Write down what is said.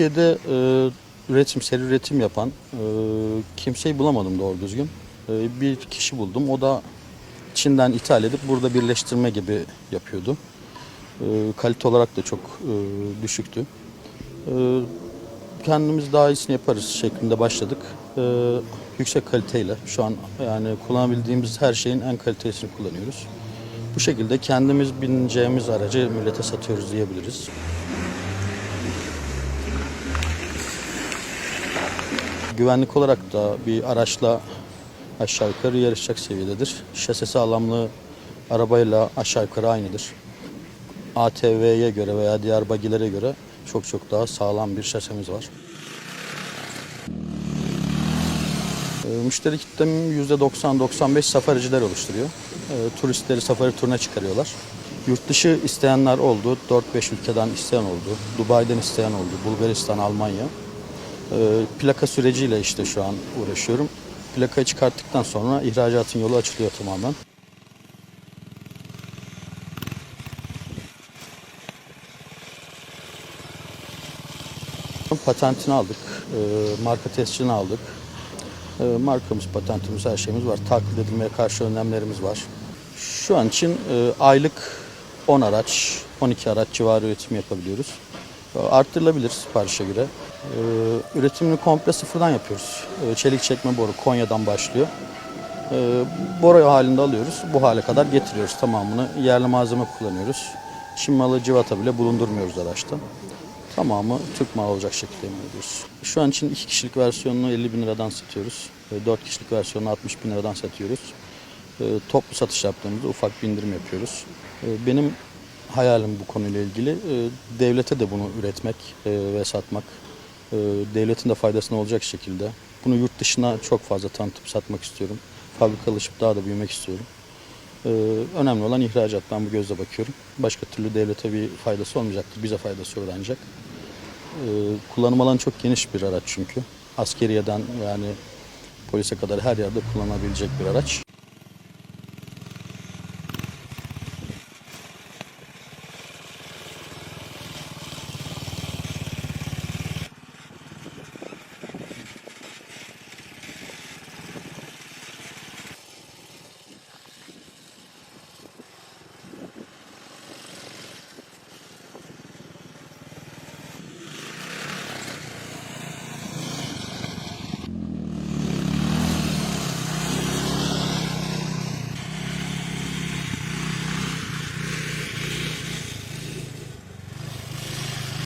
Türkiye'de e, üretim, seri üretim yapan e, kimseyi bulamadım doğru düzgün. E, bir kişi buldum. O da Çin'den ithal edip burada birleştirme gibi yapıyordu. E, kalite olarak da çok e, düşüktü. E, kendimiz daha iyisini yaparız şeklinde başladık. E, yüksek kaliteyle şu an yani kullanabildiğimiz her şeyin en kalitesini kullanıyoruz. Bu şekilde kendimiz bineceğimiz aracı millete satıyoruz diyebiliriz. Güvenlik olarak da bir araçla aşağı yukarı yarışacak seviyededir. Şase sağlamlığı arabayla aşağı yukarı aynıdır. ATV'ye göre veya diğer bagilere göre çok çok daha sağlam bir şasemiz var. Ee, Müşteri kitlem %90-95 safariciler oluşturuyor. Ee, Turistleri safari turuna çıkarıyorlar. Yurt dışı isteyenler oldu. 4-5 ülkeden isteyen oldu. Dubai'den isteyen oldu. Bulgaristan, Almanya. Ee, Plaka süreciyle işte şu an uğraşıyorum. Plakayı çıkarttıktan sonra ihracatın yolu açılıyor tamamen. Patentini aldık, e, marka tescilini aldık. E, Markamız, patentimiz, her şeyimiz var. Taklit edilmeye karşı önlemlerimiz var. Şu an için e, aylık 10 araç, 12 araç civarı üretim yapabiliyoruz. Arttırılabilir siparişe göre. E, Üretimini komple sıfırdan yapıyoruz. E, Çelik çekme boru Konya'dan başlıyor. E, Boru halinde alıyoruz. Bu hale kadar getiriyoruz tamamını. Yerli malzeme kullanıyoruz. Çin malı civata bile bulundurmuyoruz araçta. Tamamı Türk malı olacak şekilde emin ediyoruz. Şu an için 2 kişilik versiyonunu 50 bin liradan satıyoruz. 4 kişilik versiyonunu 60 bin liradan satıyoruz. Toplu satış yaptığımızda ufak bir indirim yapıyoruz. Benim hayalim bu konuyla ilgili devlete de bunu üretmek e, ve satmak. E, Devletin de faydasına olacak şekilde. Bunu yurt dışına çok fazla tanıtıp satmak istiyorum. Fabrikalaşıp daha da büyümek istiyorum. Ee, önemli olan ihracat. Ben bu gözle bakıyorum. Başka türlü devlete bir faydası olmayacaktır. Bize faydası öğrenecek. Ee, kullanım alanı çok geniş bir araç çünkü. Askeriyeden yani polise kadar her yerde kullanılabilecek bir araç.